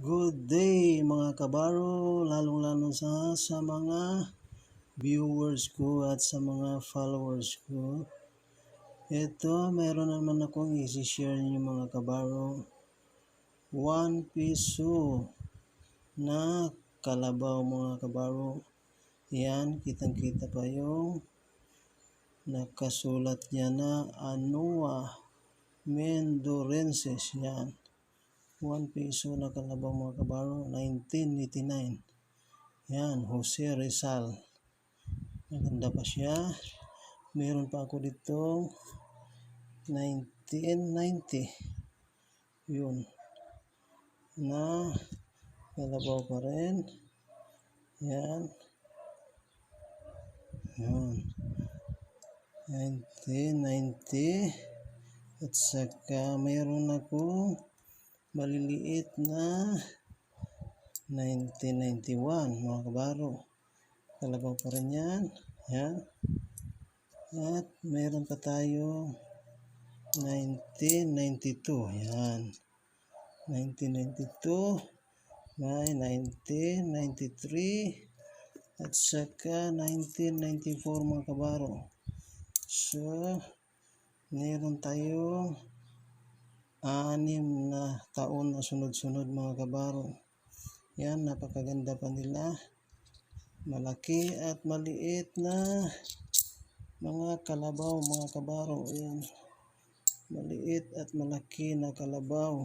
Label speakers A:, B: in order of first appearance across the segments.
A: Good day mga kabaro, lalong-lalo sa, sa mga viewers ko at sa mga followers ko. Ito, meron naman akong isi-share ninyo mga kabaro. 1 piso na kalabaw mga kabaro. Yan, kitang-kita pa yung nakasulat niya na Anua Mendorenses. Yan. 1 piso na kalabaw mga kabaro, 1989. Yan, Jose Rizal. Maganda pa siya. Meron pa ako dito, 1990. Yun. Na, kalabaw pa rin. Yan. Yan. 1990. At saka mayroon ako maliliit na 1991 mga kabaro. Kalabaw pa rin yan. Yan at meron pa tayo 1992 yan 1992 may 1993 at saka 1994 mga kabaro. So meron tayo anim na taon na sunod-sunod mga kabaro. Yan, napakaganda pa nila. Malaki at maliit na mga kalabaw mga kabaro. Yan. Maliit at malaki na kalabaw.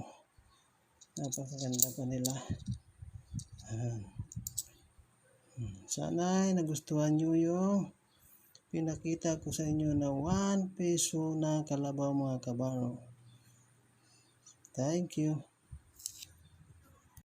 A: Napakaganda pa nila. Yan. Sana ay nagustuhan nyo yung pinakita ko sa inyo na 1 peso na kalabaw mga kabaro. Thank you.